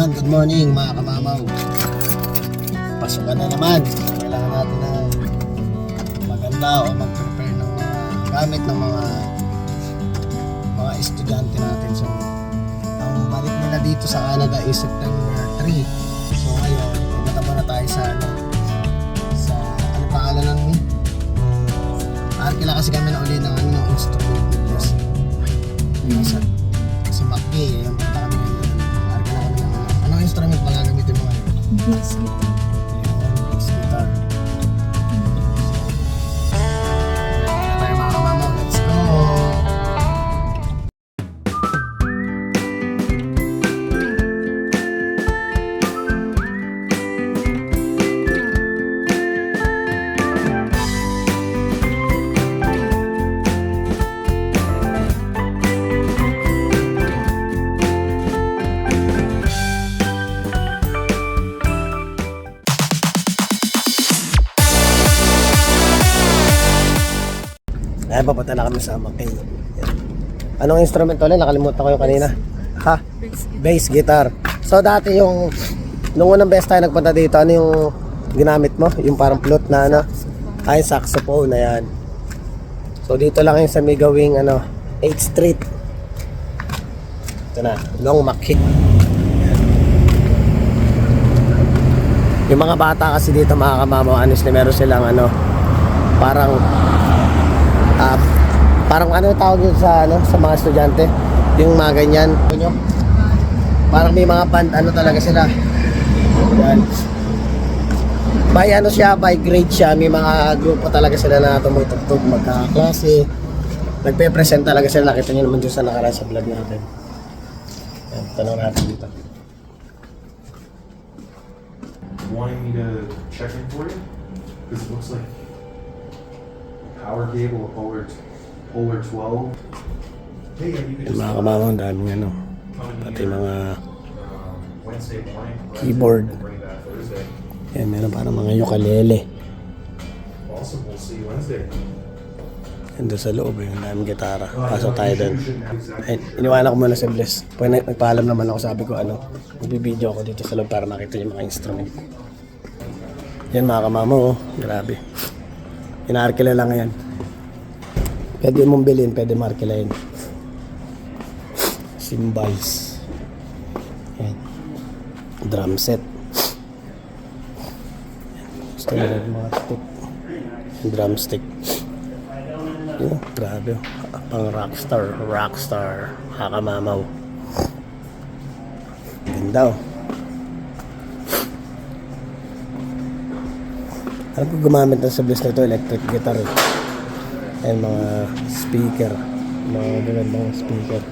Yan, good morning mga kamamaw. Pasukan na naman. Kailangan natin ng maganda o mag-prepare ng mga gamit ng mga mga estudyante natin. So, ang balik nila dito sa Canada is September 3. So, ngayon, pumunta muna tayo sa ano, sa, ano pangalan nun ni? Arkila kasi kami na uli ng ano, ng instrument Bless. Yung sa, sa McGay, yung ngayon? Papunta na kami sa Makay. Yan. Anong instrument ulit? Nakalimutan ko yung kanina. Ha? Bass guitar. So dati yung nung unang best tayo nagpunta dito, ano yung ginamit mo? Yung parang flute na ano? Ay, saxophone na yan. So dito lang yung sa may gawing ano, 8th Street. Ito na, Long Makik. Yung mga bata kasi dito mga kamamo, honestly, meron silang ano, parang ah, parang ano tawag yun sa ano sa mga estudyante? Yung mga ganyan. Ano? parang may mga band ano talaga sila. Yan. By ano siya by grade siya may mga grupo talaga sila na tumutugtog magkaklase. Nagpe-present talaga sila. Nakita niyo naman dun sa nakaraan sa vlog natin. Yan, tanong natin dito. Wanting me to check in for you? Because it looks like power cable, a polar, polar 12. Hey, yeah, you could yung mga kamamang daming ano pati mga um. Keyboard. yan meron parang mga ukulele Wednesday. Nandun sa loob eh, yung daming gitara. Uh, Pasok tayo doon. you shouldn't have exactly- Ay, iniwanan ko muna si Bless. Pag nag- nagpaalam naman ako, sabi ko ano, magbibideo ako dito sa loob para makita yung mga instrument. Yan mga kamamo, oh. grabe. Inaarkila lang yan. Pwede mong bilhin, pwede markilayin. Cymbals. Yan. Drum set. Yung mga stick. Drumstick. Yun, grabe. oh. Pang rockstar, rockstar, hakamamaw. Ganda oh. Alam ko gumamit na sa na ito, electric guitar. Ayan, mga speaker. Mga gagandang speaker.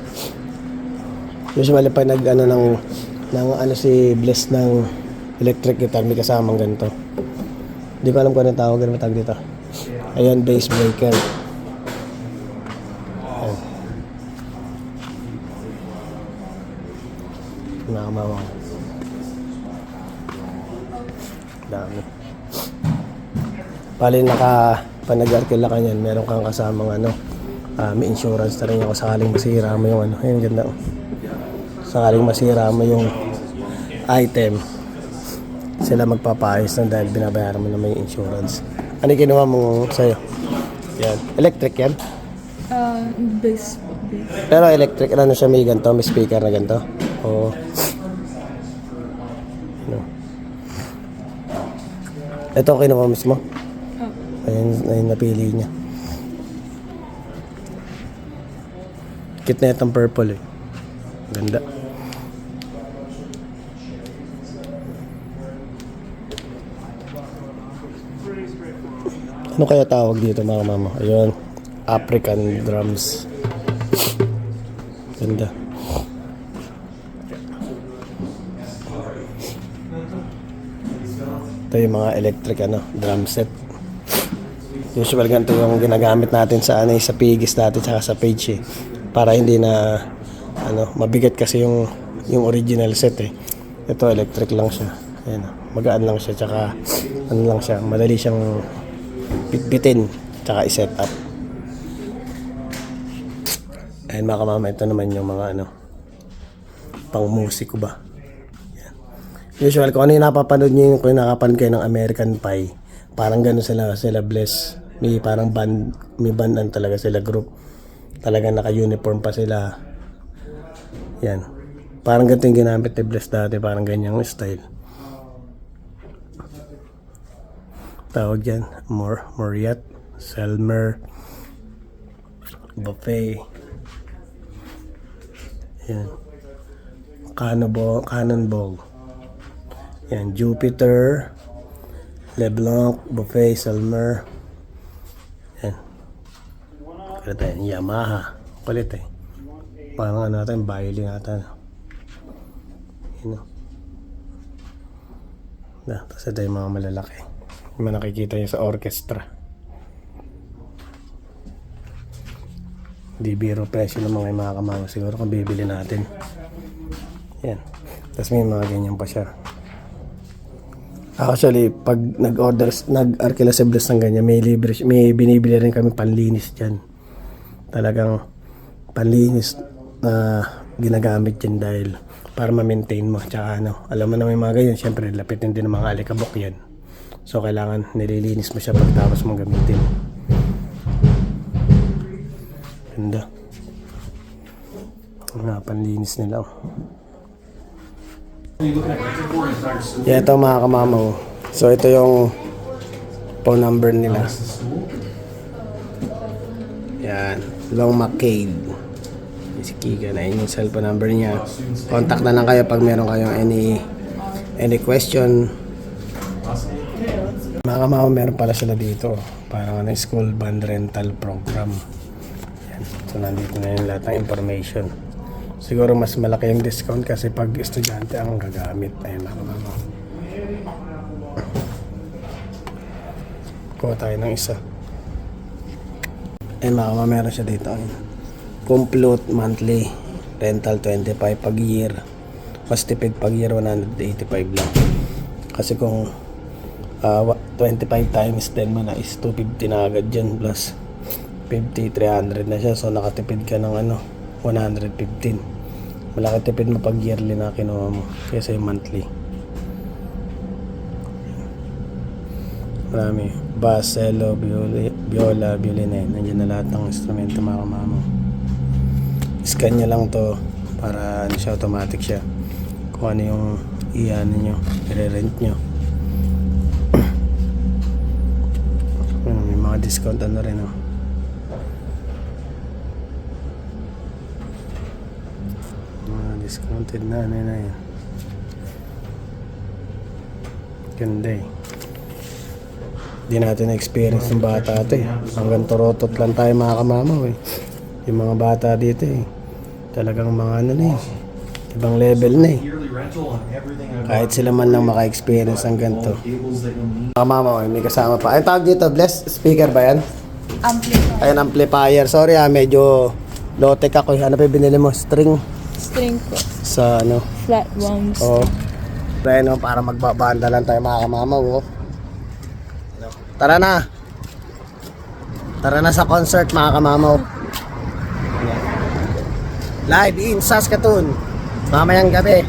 Usually pag nag ano ng, ng ano si Bliss ng electric guitar, may kasamang ganito. Hindi ko alam kung anong tawag, ano dito. Ayan, bass breaker. Pali naka panag-arkila ka niyan, meron kang kasamang ano, ah, may insurance na rin ako sakaling masira mo yung ano. Ayun, ganda. oh. Sakaling masira mo yung item, sila magpapaayos na dahil binabayaran mo naman yung insurance. Ano yung kinuha mo sa'yo? Yan. Electric yan? Po. Bass. Pero electric, ano siya, may ganito, may speaker na ganito? Oo. Ano? Ito kinuha mismo? Ayun, ayun napili niya. Kit na itong purple eh. Ganda. Ano kaya tawag dito mga mama? Ayun. African drums. Ganda. Ito yung mga electric ano, drum set. Usual ganito yung ginagamit natin sa ano, eh, sa pigis natin tsaka sa page eh. Para hindi na ano, mabigat kasi yung yung original set eh. Ito electric lang siya. Ayan, oh. magaan lang siya tsaka ano lang siya, madali siyang bitbitin tsaka i-set up. Ayan mga kamama, ito naman yung mga ano, pang musiko ba. Usual, kung ano yung napapanood nyo kung nakapanood kayo ng American Pie, parang gano'n sila, sila bless. May parang band, may bandan talaga sila group. Talagang naka-uniform pa sila. Yan. Parang ganito yung ginamit ni Bless dati, parang ganyang style. Tawag yan, Mor Moriat, Selmer, Buffet. Yan. Cannonball, Cannonball. Yan, Jupiter, LeBlanc, Buffet, Selmer. Yan. Kulit yan, Yamaha. Kulit eh. Parang ano natin, Bailey natin. Yun o. Na, tapos ito yung mga malalaki. Yung mga nakikita nyo sa orchestra. Di biro presyo ng mga mga kamama siguro kung bibili natin. Yan. Tapos may mga ganyan pa siya. Actually, pag nag-order, nag-arkila sa Bless ng ganyan, may libre, may binibili rin kami panlinis dyan. Talagang panlinis na ginagamit yan dahil para ma-maintain mo. Tsaka ano, alam mo na may mga ganyan, syempre lapitin din ng mga alikabok yan. So, kailangan nililinis mo siya pagtapos mong gamitin. Ganda. Nga, panlinis nila. oh. What are you looking at renting for? Entire school? Yeah, ito mga kamamaw. So, ito yung phone number nila. Yan. Long McCabe. Si Kika na yun yung cellphone number niya. Contact na lang kayo pag meron kayong any any question. Mga kamama, meron pala sila dito. Parang ano, school band rental program. Yan. So, nandito na yung lahat ng information. Siguro mas malaki yung discount kasi pag estudyante ang gagamit. Ayun mga kamama. Kuha tayo ng isa. Eh mga meron siya dito. Ayun. Complete monthly rental 25 pag year. Mas tipid pag year 185 lang. Kasi kung ah, wa- 25 times 10 mo na is 250 na agad dyan plus 50, 300 na siya. So nakatipid ka ng ano, 115. Malaki tipid mo pag yearly na kinuha mo kaysa yung monthly. Marami. Bass, cello, viola, viola, violin. Nandiyan na lahat ng instrumento mga kamamo. Scan nyo lang to para ano siya, automatic siya. Kung ano yung iyan nyo, i-rent nyo. May mga discount ano rin oh. Mga discounted na ano na yan. Ganda eh. Hindi natin na-experience ng bata ito eh. Hanggang turotot lang tayo mga kamamaw eh. Yung mga bata dito eh. Talagang mga ano na eh. Ibang level na eh. Kahit sila man lang maka-experience ng ganito. Mga kamamaw eh, may kasama pa. Ayun tawag dito, bless speaker ba yan? Amplifier. Ayun, amplifier. Sorry ah, medyo low-tech ako. eh. Ano pa yung binili mo? String String ko. sa ano? Flat wounds. Oo. Reno, para magbabanda lang tayo mga kamamaw. Oh. Tara na. Tara na sa concert mga kamamaw. Live in Saskatoon. Mamayang gabi.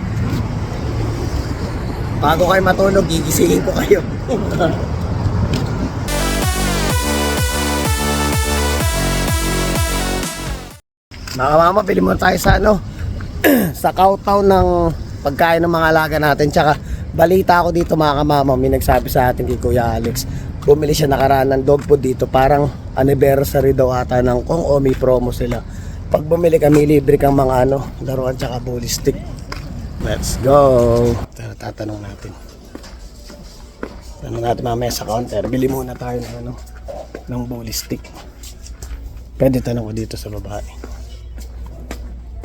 Bago kayo matulog, gigisingin ko kayo. Mga kamama, pili mo tayo sa ano, sa Cowtown ng pagkain ng mga alaga natin. Tsaka balita ako dito mga kamama, may nagsabi sa atin kay Kuya Alex. Bumili siya nakaraan ng dog food dito. Parang anniversary daw ata ng kung o may promo sila. Pag bumili kami, libre kang mga ano, laruan tsaka bully stick. Let's go! Tara, tatanong natin. Tanong natin mamaya sa counter. Bili muna tayo ng ano, ng bully stick. Pwede tanong ko dito sa babae.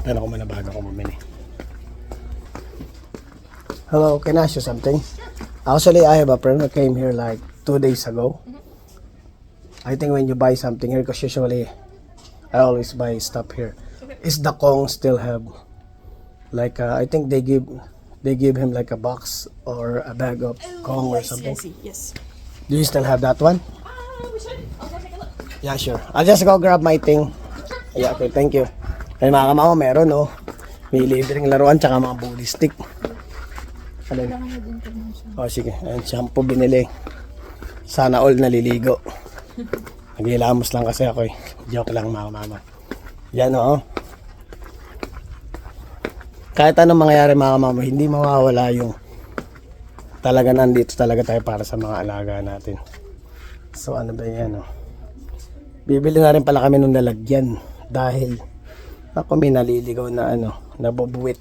Tanong ko muna bago ako bumili. Hello, can I ask you something? Actually, I have a friend who came here like two days ago. I think when you buy something here, because usually I always buy stuff here. Is the Kong still have like uh, I think they give they give him like a box or a bag of Kong or something. Yes. Do you still have that one? Yeah, sure. I'll just go grab my thing. Yeah, okay, thank you. Ay mga kamama, meron oh. May libreng laruan tsaka mga bully stick. Alin? Kailangan na din promotion. O sige, ayun, shampoo binili. Sana all naliligo. Naghilamos lang kasi ako eh. Joke lang mga mama. Yan oo. Kahit anong mangyari mga mama, hindi mawawala yung talaga nandito talaga tayo para sa mga alaga natin. So ano ba yan oh. Bibili na rin pala kami nung lalagyan dahil ako may naliligaw na ano, nabubuwit.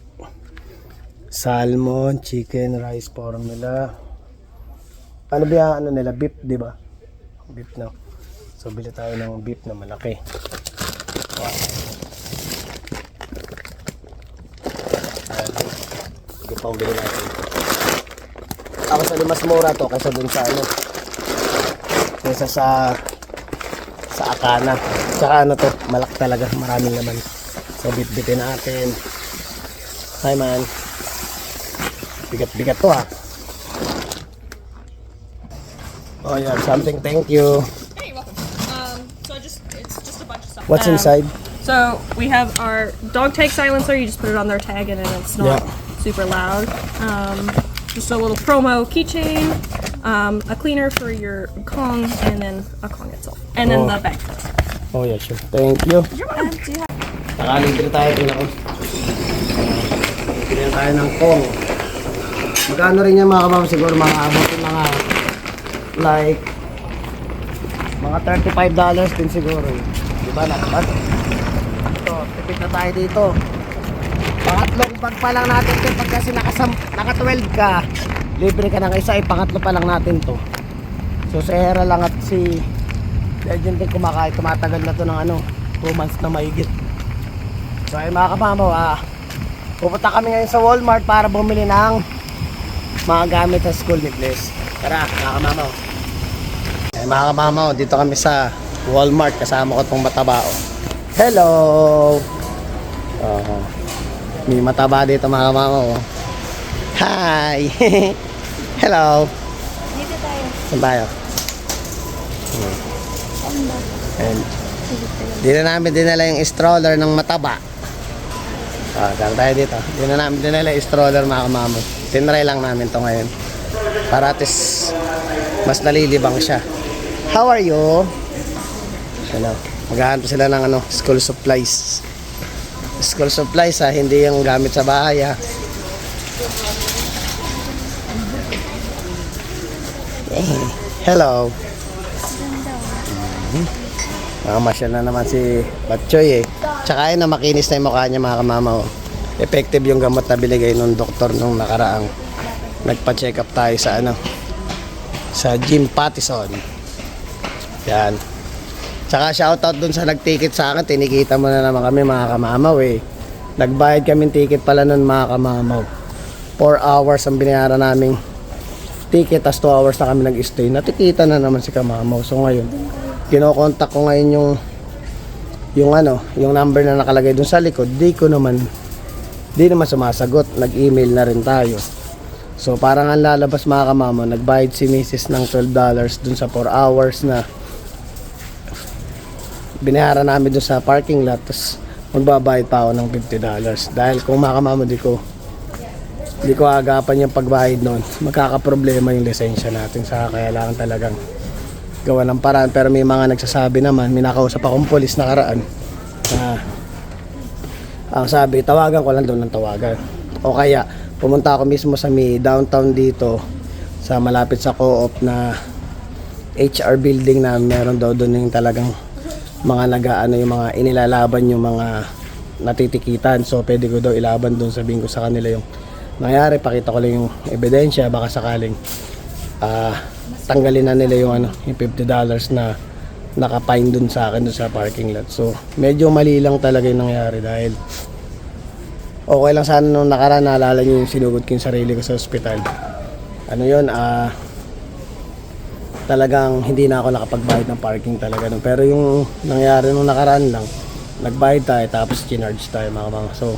Salmon, chicken, rice formula. Ano ba ano nila? Beef, di ba? Beef na. So, bili tayo ng beef na malaki. Wow. Ayan. Sige pa bili natin. Ako sa mas mura to kaysa dun sa ano. Kaysa sa sa Akana. Tsaka ano to, malak talaga, maraming laman. So, bit-bitin natin. Hi man. Bigat-bigat to ha. Oh yeah, something. Thank you. Hey, you're welcome. Um, so just it's just a bunch of stuff. What's Um, inside? So we have our dog tag silencer. You just put it on their tag, and then it's not Yeah. super loud. Um, just a little promo keychain, um, a cleaner for your Kong, and then a Kong itself, and then Oh. the bag. Oh yeah, sure. Thank you. Um, do you have Nakalibre tayo tingnan ko. Bili tayo ng kong. Magkano rin yan mga kamam? Siguro mga abot yung mga like mga $35 din siguro. Di ba? Nakabat? Ito, tipid na tayo dito. Pangatlong bag pa lang natin ito pag kasi nakasam, naka 12 ka. Libre ka ng isa, eh, pangatlo pa lang natin to. So si Hera lang at si Legend din kumakain, tumatagal na to ng ano, 2 months na mahigit. So ay mga kapamaw, ah, pupunta kami ngayon sa Walmart para bumili ng mga gamit sa school ni Bliss. Tara, mga kapamaw. Eh mga kapamaw, dito kami sa Walmart, kasama ko itong matabao. Hello! Oh, may mataba dito mga kapamaw. oh. Hi! Hello! Dito tayo. Saan tayo? Hmm. And, di na namin dinala yung stroller ng mataba. Ah, saan tayo dito? Di na namin dinala stroller mga kamamo. Tinry lang namin to ngayon. Para at least mas nalilibang siya. How are you? Hello. Maghahanap sila ng ano, school supplies. School supplies ha, hindi yung gamit sa bahay ha. Eh, Hello. Mamasyal na naman si Batchoy eh. Tsaka yun makinis na yung mukha niya mga kamama. Oh. Effective yung gamot na binigay nung doktor nung nakaraang nagpa-check up tayo sa ano sa Jim Pattison. Yan. Tsaka shoutout dun sa nag-ticket sa akin. Tinikita mo na naman kami mga kamamaw eh. Nagbayad kami ticket pala nun mga kamamaw. 4 hours ang binayaran naming ticket tas 2 hours na kami nag-stay. Natikita na naman si kamamaw. So ngayon, kinokontak ko ngayon yung yung ano, yung number na nakalagay dun sa likod, di ko naman di naman sumasagot. Nag-email na rin tayo. So parang ang lalabas mga kamamo, nagbayad si Mrs. ng $12 dun sa 4 hours na binayaran namin dun sa parking lot. Tapos magbabayad pa ako ng $50. Dahil kung mga kamamo, di ko di ko agapan yung pagbayad noon. Magkakaproblema yung lisensya natin sa kailangan talagang gawa ng paraan. Pero may mga nagsasabi naman may nakausap akong polis nakaraan na ang sabi tawagan ko lang doon ng tawagan. O kaya pumunta ako mismo sa may downtown dito sa malapit sa co-op na HR building na meron daw doon yung talagang mga nagaano yung mga inilalaban yung mga natitikitan. So pwede ko daw ilaban doon sabihin ko sa kanila yung nangyari pakita ko lang yung ebidensya baka sakaling ah tanggalin na nila yung ano, yung 50 dollars na naka-fine dun sa akin dun sa parking lot. So, medyo mali lang talaga yung nangyari dahil okay lang sana nung nakaraan naalala niyo yung sinugod ko yung sarili ko sa ospital. Ano yun, ah talagang hindi na ako nakapagbayad ng parking talaga nun. Pero yung nangyari nung nakaraan lang, nagbayad tayo tapos chinarge tayo mga mga. So,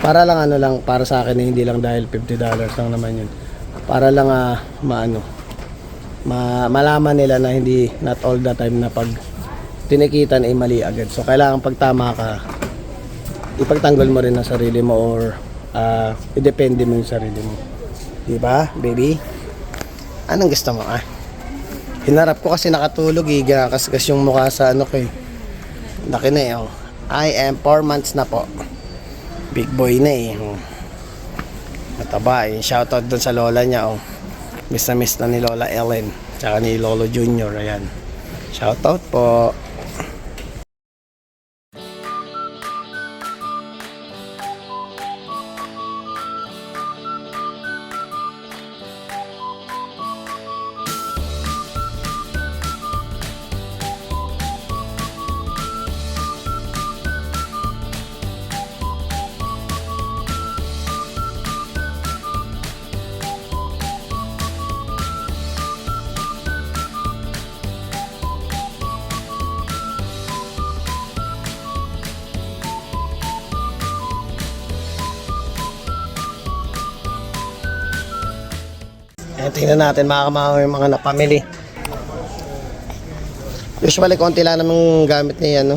para lang ano lang, para sa akin eh, hindi lang dahil 50 dollars lang naman yun. Para lang ah, maano, ma malaman nila na hindi not all the time na pag tinikitan ay mali agad. So kailangan pag tama ka, ipagtanggol mo rin ang sarili mo or ah, idepende mo yung sarili mo. Diba, baby? Anong gusto mo, ah? Hinarap ko kasi nakatulog, eh. Kaskas yung mukha sa ano ko, eh. Laki na, eh, oh. I am 4 months na po. Big boy na, eh. Mataba, eh. Shoutout dun sa lola niya, oh. Miss na miss na ni Lola Ellen. Tsaka ni Lolo Junior, ayan. Shoutout po. Natin mga kamama yung mga napamili. Usually, konti lang namang gamit ni, ano,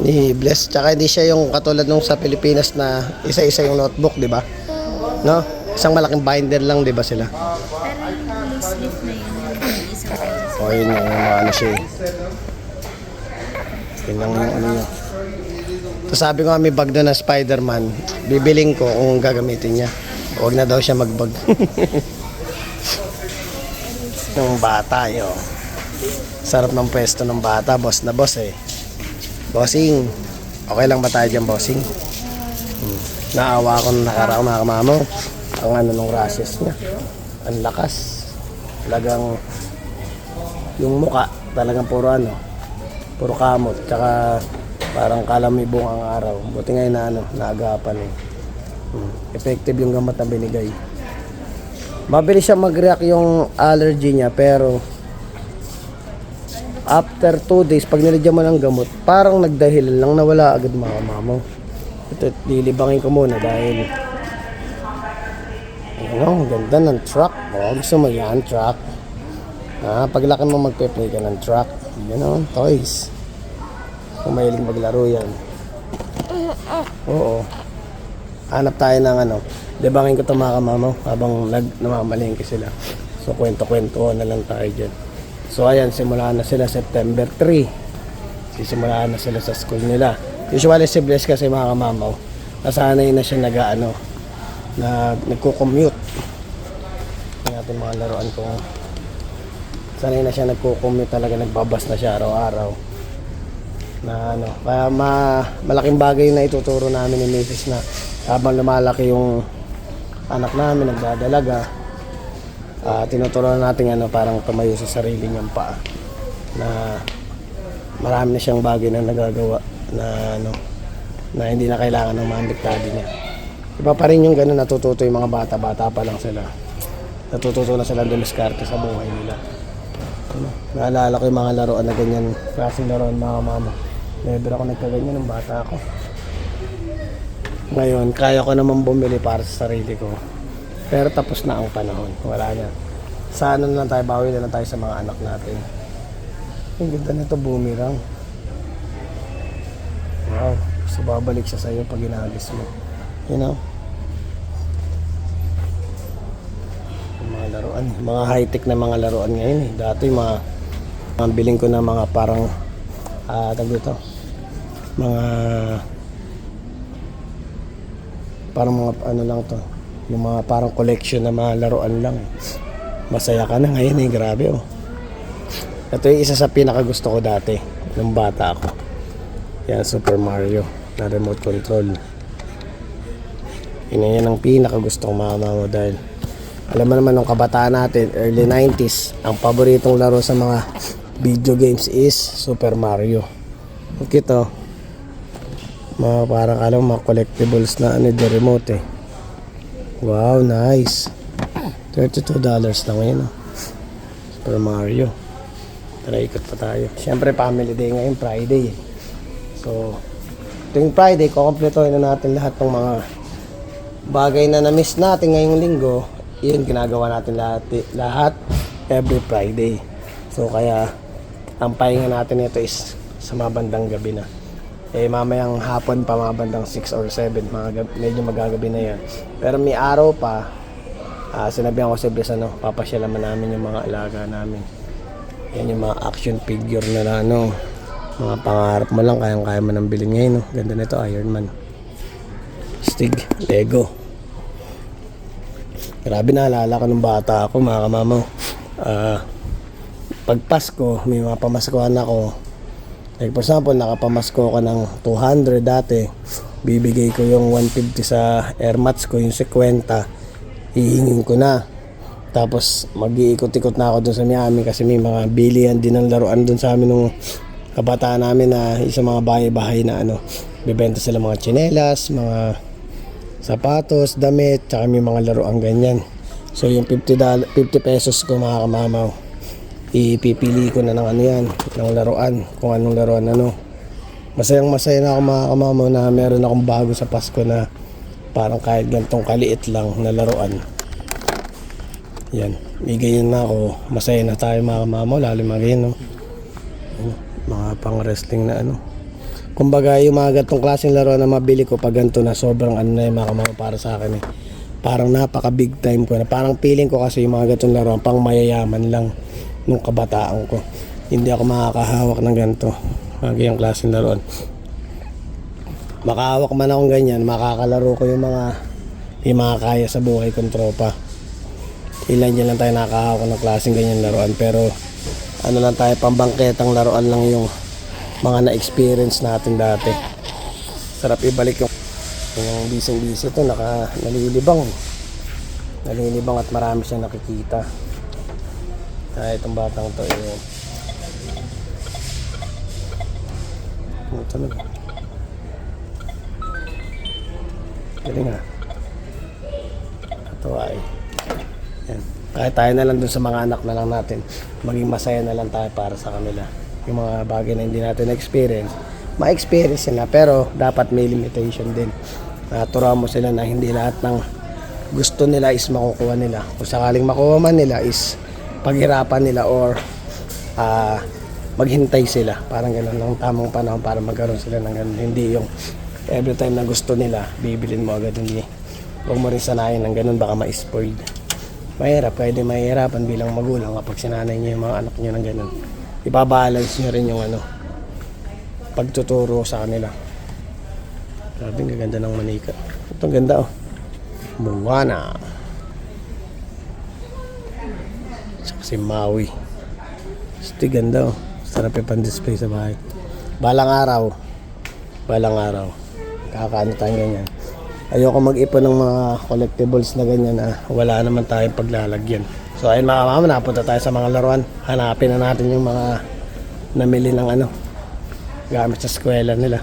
ni Bless. Tsaka hindi siya yung katulad nung sa Pilipinas na isa-isa yung notebook, di ba? No? Isang malaking binder lang, di ba sila? Pero yung loose leaf na yun. O, yun yung mga ano siya eh. Yun ano niya. Sabi ko may bag doon na Spider-Man. Bibiling ko kung gagamitin niya. Huwag na daw siya magbag. Yung bata yun. Sarap ng pwesto ng bata, boss na boss eh. Bossing, okay lang ba tayo dyan, bossing? Hmm. Naawa ko nung nakaraang mga kamamo. Ang ano nung rashes niya. Ang lakas. Talagang yung muka, talagang puro ano, puro kamot. Tsaka parang kalamibong ang araw. Buti ngayon na ano, naagapan eh. Hmm. Effective yung gamot na binigay. Mabilis siya mag-react yung allergy niya pero after 2 days, pag nilagyan mo ng gamot, parang nagdahilan lang nawala agad mga mamo. Ito, lilibangin ko muna dahil ano, ang ganda ng truck. Oh, gusto mo yan, truck. Ah, paglaki mo magpe-play ka ng truck. You know, toys. Kung mahilig maglaro yan. Oo. Hanap tayo ng ano. Debangin ko ito mga kamamo habang nag namamalingki sila. So kwento-kwento na lang tayo dyan. So ayan, simula na sila September 3. Sisimulaan na sila sa school nila. Usually si Bless kasi mga kamamaw, nasanay na siya nag ano, na nagko-commute. Tingnan natin mga laruan ko. Sanay na siya nagko-commute talaga, nagbabas na siya araw-araw. Na ano, kaya ma, malaking bagay na ituturo namin ni Mrs. na habang lumalaki yung anak namin, nagdadalaga, ah tinuturuan natin ano, parang tumayo sa sarili niyang paa. Na marami na siyang bagay na nagagawa na ano, na hindi na kailangan ng mamit daddy niya. Iba pa rin yung gano'n natututo yung mga bata, bata pa lang sila. Natututo na sila dumiskarte sa buhay nila. Ano, naalala ko yung mga laruan na ganyan, klaseng laruan mga mama. Never ako nagkaganyan ng bata ako. Ngayon, kaya ko naman bumili para sa sarili ko. Pero tapos na ang panahon. Wala na. Sa ano na lang tayo, bawi na lang tayo sa mga anak natin. Ang ganda nito, boomerang. Wow. So, babalik siya sa'yo pag ginagis mo. You know? Mga laruan. Mga high-tech na mga laruan ngayon eh. Dati mga ang biling ko na mga parang ah tag dito. Mga parang mga ano lang to. Yung mga parang collection na mga laruan lang. Masaya ka na ngayon eh. Grabe oh. Ito yung isa sa pinaka gusto ko dati nung bata ako. Yan, Super Mario na remote control. Yun yan ang pinaka gusto mga mama dahil alam mo naman nung kabataan natin, early 90s, ang paboritong laro sa mga video games is Super Mario. Okay to. Mga parang alam mga collectibles na ano the remote eh. Wow, nice. $32 lang ngayon oh. Super Mario. Tara, ikot pa tayo. Siyempre, family day ngayon, Friday eh. So, tuwing Friday, kukompletohin na natin lahat ng mga bagay na na-miss natin ngayong linggo. Yun, ginagawa natin lahat, lahat every Friday. So, kaya, ang pahinga natin ito is sa mabandang gabi na. Eh, mamayang hapon pa, mga bandang 6 or 7, mga medyo magagabi na yan. Pero may araw pa, Ah, sinabihan ko si Bes, ano, papasya naman namin yung mga alaga namin. Yan yung mga action figure na ano, mga pangarap mo lang, kayang-kaya mo nang bilhin ngayon. No? Ganda nito, Iron Man. Stig, Lego. Grabe naalala ko nung bata ako, mga kamamaw. Ah, pag Pasko, may mga pamaskuhan ako. Like for example, nakapamasko ko ng 200 dati. Bibigay ko yung 150 sa air ko, yung 50. Hihingin ko na. Tapos mag-iikot-ikot na ako dun sa Miami kasi may mga bilihan din ng laruan dun sa amin nung kabataan namin na isa mga bahay-bahay na ano. Bibenta sila mga tsinelas, mga sapatos, damit, tsaka may mga laruan ganyan. So yung 50, doll- 50 pesos ko mga kamamaw, ipipili ko na ng ano yan, ng laruan, kung anong laruan ano. Masayang masaya na ako mga kamamaw na meron akong bago sa Pasko na parang kahit gantong kaliit lang na laruan. Yan, may ganyan na ako. Masaya na tayo mga kamamaw, lalo mga ganyan, no? Mga pang wrestling na ano. Kumbaga yung mga gantong klaseng laruan na mabili ko pag ganito na sobrang ano na yung mga kamama para sa akin eh. Parang napaka big time ko na. Parang feeling ko kasi yung mga gantong laruan pang mayayaman lang nung kabataan ko. Hindi ako makakahawak ng ganito. Ganyang klaseng laruan. Makahawak man akong ganyan, makakalaro ko yung mga yung mga kaya sa buhay kong tropa. Ilan dyan lang tayo nakahawak ng klaseng ganyan laruan pero ano lang tayo pambangketang laruan lang yung mga na-experience natin dati. Sarap ibalik yung yung bising-bisi to naka nalilibang. Nalilibang at marami siyang nakikita. Ah, itong batang to eh. Ito na. Galing ah. Ito ay. Yan. Kahit tayo na lang dun sa mga anak na lang natin, maging masaya na lang tayo para sa kanila. Yung mga bagay na hindi natin experience, ma-experience nila pero dapat may limitation din. Turuan mo sila na hindi lahat ng gusto nila is makukuha nila. Kung sakaling makuha man nila is paghirapan nila or ah, maghintay sila. Parang ganun lang tamang panahon para magkaroon sila ng ganun. Hindi yung every time na gusto nila, bibilin mo agad. Hindi. Huwag mo rin sanayin ng ganun, baka ma-spoiled. Mahirap, din mahirapan bilang magulang kapag sinanay niyo yung mga anak niyo ng ganun. Ipabalance niyo rin yung ano, pagtuturo sa kanila. Grabe, ang ganda ng manika. Ito ganda oh. Moana. Tsaka si Maui. Ito ganda oh. Sarap yung pan-display sa bahay. Balang araw. Balang araw. Kakaano tayo ganyan. Ayoko mag-ipon ng mga collectibles na ganyan na wala naman tayong paglalagyan. So ayun mga mama, napunta tayo sa mga laruan. Hanapin na natin yung mga namili ng ano gamit sa eskwela nila.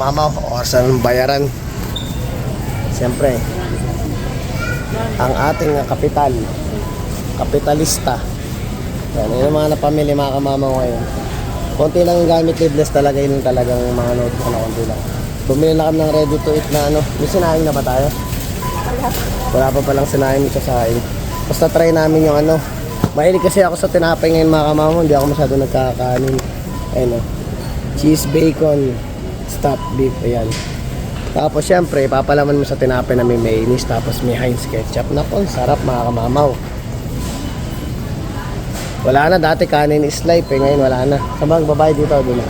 Mga mama, oras na ng bayaran. Siyempre, ang ating kapital, kapitalista. Yan, yun ang mga napamili mga kamama ko ngayon. Konti lang gamit libless talaga yun talagang mga notebook na konti lang. Bumili na kami ng ready to eat na ano. May sinaing na ba tayo? Wala pa palang sinaing ito sa akin. Basta try namin yung ano. Mahilig kasi ako sa tinapay ngayon mga kamama. Hindi ako masyado nagkakanin. Ayun o. Cheese bacon. Stuffed beef. Ayan. Tapos syempre, papalaman mo sa tinapay na may mayonnaise. Tapos may Heinz ketchup. Ang sarap mga kamamaw. Wala na, dati kanin is life eh, ngayon wala na. Sa mga babae dito, na.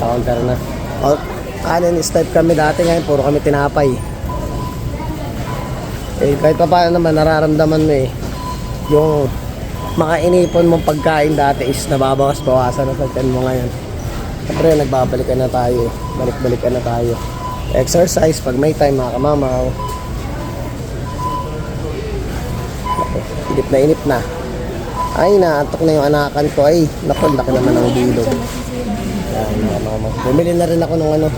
Sa counter na. O, kanin is life kami dati ngayon, puro kami tinapay. Eh, kahit pa paano naman, nararamdaman mo eh. Yung mga inipon mong pagkain dati is nababawas-bawasan na sa tiyan mo ngayon. Siyempre, nagbabalikan na tayo. Balik-balikan na tayo. Exercise pag may time, mga kamamaw. Inip na inip na. Ay, naatok na yung anakan ko. Ay, naku, laki naman ng bilog. Yan, mga mama. Bumili na rin ako nung ano,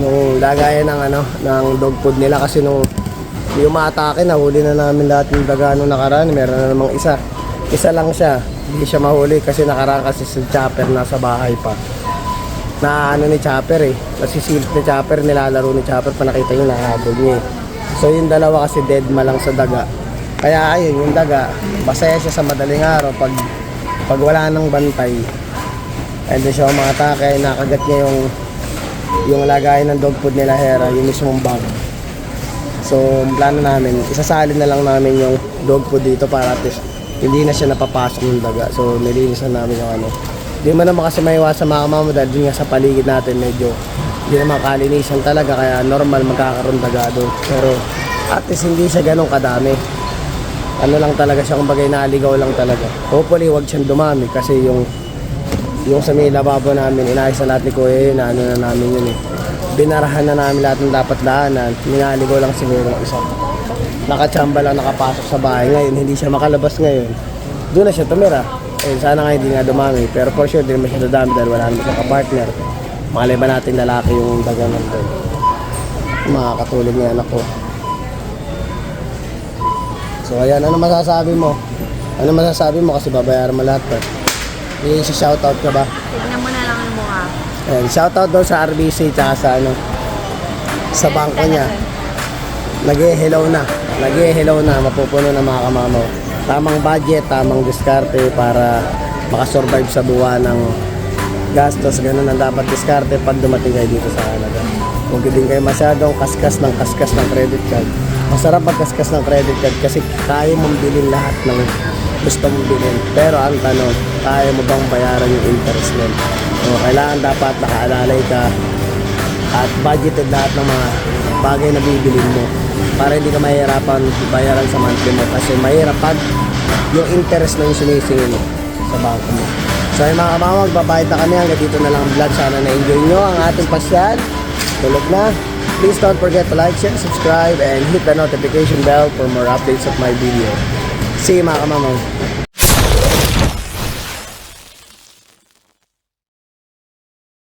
nung lagayan ng ano, ng dog food nila kasi nung hindi umatake, nahuli na namin lahat ng daga nung nakaraan. Meron na namang isa. Isa lang siya. Hindi siya mahuli kasi nakaraan kasi si Chopper nasa bahay pa. Na ano ni Chopper eh. Nasisilip ni Chopper, nilalaro ni Chopper pa nakita yung nahabol niya eh. So yung dalawa kasi dead ma lang sa daga. Kaya ayun, yung daga, masaya siya sa madaling araw pag pag wala nang bantay. And then siya umatake, nakagat niya yung yung lagayan ng dog food nila Hera, yung mismong bag. So, plano namin, isasalin na lang namin yung dog food dito para at least hindi na siya napapasok ng daga. So, nilinisan namin yung ano. Hindi mo naman kasi maiwasan mga kamama dahil dun nga sa paligid natin medyo hindi naman kalinisan talaga kaya normal magkakaroon daga doon. Pero at least hindi siya ganun kadami. Ano lang talaga siya, kumbaga inaaligaw lang talaga. Hopefully, wag siyang dumami kasi yung yung sa may lababo namin, inayos na lahat ni Kuya yun, ano na namin yun eh. Binarahan na namin lahat ng dapat daanan, minaligaw lang siguro ng isa. Nakachamba lang nakapasok sa bahay ngayon, hindi siya makalabas ngayon. Doon na siya tumira. Eh, sana nga hindi nga dumami, pero for sure, di naman siya dadami dahil wala naman siya kapartner. Makaliba natin lalaki yung daga nandun. Makakatulog ng anak ko. So ayan, ano masasabi mo? Ano masasabi mo kasi babayaran mo lahat to? I-shoutout ka ba? Tignan mo na lang yung mukha. Ayan, shoutout daw sa RBC tsaka sa ano sa bangko niya. Nag-hello na. Nag-hello na. Mapupuno na mga kamamaw. Tamang budget, tamang diskarte para makasurvive sa buwan ng gastos. Ganun ang dapat diskarte pag dumating kayo dito sa Canada. Huwag din kayo masyadong kaskas ng kaskas ng credit card. Masarap magkaskas ng credit card kasi kaya mong bilhin lahat ng gusto mong bilhin. Pero ang tanong, kaya mo bang bayaran yung interest nun? So, kailangan dapat nakaalalay ka at budgeted lahat ng mga bagay na bibilin mo para hindi ka mahirapan bayaran sa monthly mo kasi mahirap pag yung interest na yung sinisingil mo sa bangko mo. So yung mga kamamag, babayad na kami hanggang dito na lang ang vlog. Sana na-enjoy nyo ang ating pasyal. Tulog na. Please don't forget to like, share, subscribe, and hit the notification bell for more updates of my video. See you mga kamamag.